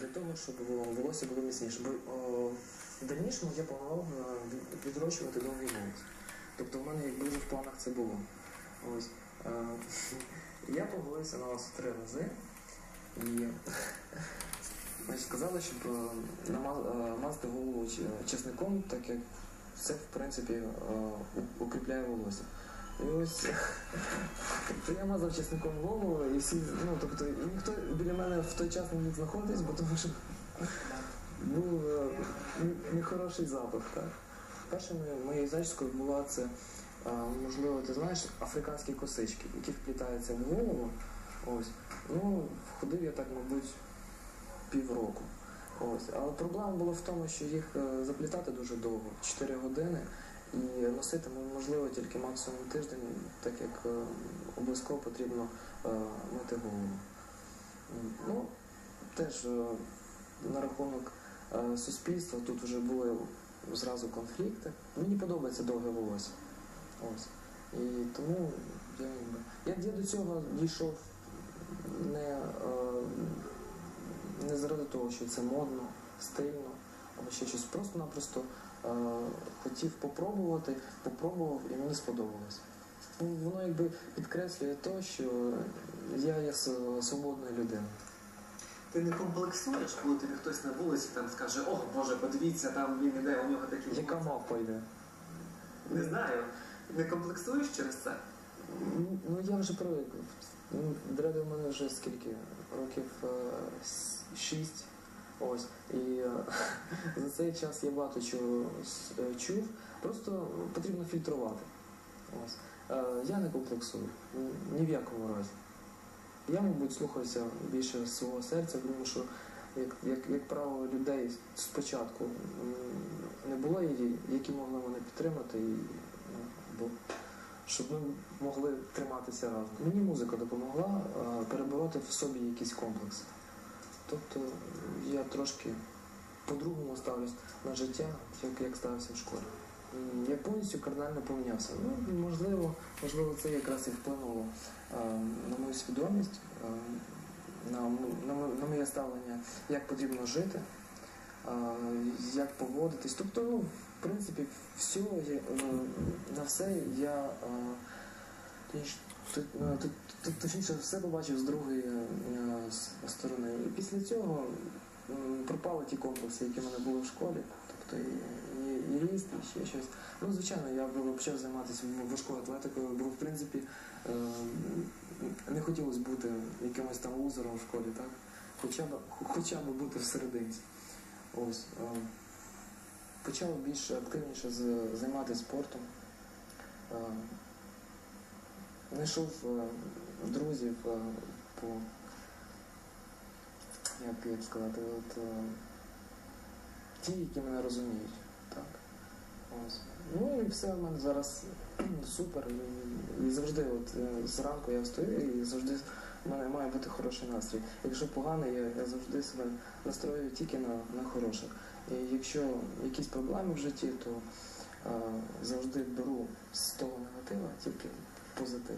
для того, щоб волосся було міцніше. Бо о, в дальнішому я планував е, відрощувати довгий волос. Тобто в мене якби вже в планах це було. Ось. Е, я погодився на вас три рази і значить, сказали, щоб е, е, мазати голову чесником, так як це в принципі е, укріпляє волосся. І ось я мазав чесником голову, і всі, ну тобто, ніхто біля мене в той час не міг знаходитись, бо тому що був е, нехороший запах. Так. Перше моє- моєю зачіскою була це, можливо, ти знаєш, африканські косички, які вплітаються в голову. Ось. Ну, ходив я так, мабуть, півроку. Ось. Але проблема була в тому, що їх е, заплітати дуже довго, 4 години, і носити можливо тільки максимум тиждень, так як е, обов'язково потрібно е, мити голову. Ну, теж е, на рахунок суспільства тут вже були зразу конфлікти. Мені подобається довге волосся. Ось. І тому я, якби- я, до цього дійшов не, не заради того, що це модно, стильно або ще щось. Просто-напросто хотів попробувати, попробував і мені сподобалось. Ну, Воно якби підкреслює те, що я є свободною людиною. Ти не комплексуєш, коли тобі хтось на вулиці там скаже, о Боже, подивіться, там він іде, у нього такі Яка волосся». мавпа йде? Не знаю. Не комплексуєш через це? Ну, Ну я вже привик. Ну, Дреди в мене вже скільки? Років е, шість. Ось. І е, за цей час я багато чого е, чув. Просто потрібно фільтрувати. Ось. Е, Я не комплексую. Ні- в якому разі. Я, мабуть, слухаюся більше свого серця, тому що, як, як, як правило, людей спочатку не було, і- які могли мене підтримати, і, ну, бо щоб ми могли триматися разом. Мені музика допомогла перебороти в собі якісь комплекси. Тобто я трошки по-другому ставлюсь на життя, як, як ставився в школі. Я повністю кардинально помінявся. Ну, можливо, можливо, це якраз і вплинуло е, на мою свідомість, е, на, на, на моє ставлення, як потрібно жити, е, як поводитись. Тобто, ну, в принципі, все, я, е, на все я е, е, т- точніше все побачив з другої е, сторони. І після цього пропали ті комплекси, які в мене були в школі. Тобто і, і, ріст, і ще щось. Ну, звичайно, я б почав займатися важкою атлетикою, бо в принципі е, не хотілося бути якимось там лузером в школі, так? Хоча б, хоча б бути всерединці. Ось. е, Почав більш активніше займатися спортом. Е, Знайшов друзів по як, сказати, от, е, ті, які мене розуміють. Так. Ось. Ну і все в мене зараз супер. І, і завжди, от е, зранку я встаю і завжди в мене має бути хороший настрій. Якщо поганий, я, я завжди себе настрою тільки на, на хороше. І якщо якісь проблеми в житті, то е, завжди беру з того негатива тільки позитив.